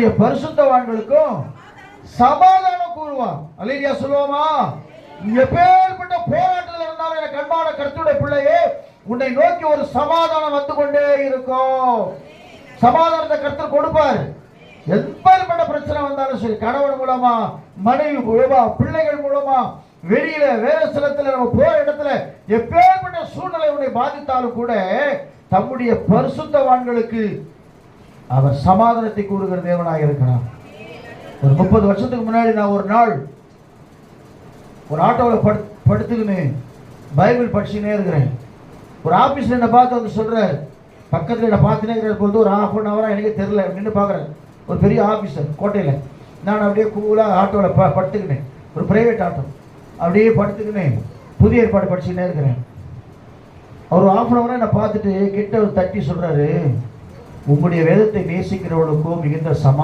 நம்முடைய பரிசுத்தவான்களுக்கும் சமாதானம் கூறுவார். அலையா சொல்லுவோமா? எப்பேற்பட்ட போராட்டத்தில் இருந்தாலும் எனக்கு கண்மான கருத்துடைய பிள்ளையே உன்னை நோக்கி ஒரு சமாதானம் வந்து கொண்டே இருக்கும். சமாதானத்தை கருத்தர் கொடுப்பார். எப்பேற்பட்ட பிரச்சனை வந்தாலும் சரி கணவன் மூலமா மனைவி மூலமா பிள்ளைகள் மூலமா வெளியில வேற சிலத்துல நம்ம போற இடத்துல எப்பேற்பட்ட சூழ்நிலை உன்னை பாதித்தாலும் கூட தம்முடைய பரிசுத்தவான்களுக்கு அவர் சமாதானத்தை கூறுகிற தேவனாக இருக்கிறார். ஒரு முப்பது வருஷத்துக்கு முன்னாடி நான் ஒரு நாள் ஒரு ஆட்டோவில் படு படுத்துக்கின்னு பைபிள் படிச்சுனே இருக்கிறேன். ஒரு ஆஃபீஸில் என்னை பார்த்து வந்து சொல்கிறார் பக்கத்தில் என்னை பார்த்துனே இருக்கிற பொழுது ஒரு ஹாஃப் அன் ஹவராக எனக்கு தெரில நின்று பார்க்குறேன். ஒரு பெரிய ஆஃபீஸர் கோட்டையில். நான் அப்படியே கூலாக ஆட்டோவில் ப படுத்துக்கினேன் ஒரு ப்ரைவேட் ஆட்டோ. அப்படியே படுத்துக்கினேன் புதிய ஏற்பாடு படிச்சுக்கினே இருக்கிறேன். அவர் ஆஃப் அன் ஹவராக என்னை பார்த்துட்டு கிட்ட ஒரு தட்டி சொல்கிறாரு உங்களுடைய வேதத்தை நேசிக்கிறவர்களுக்கும் மிகுந்த சமா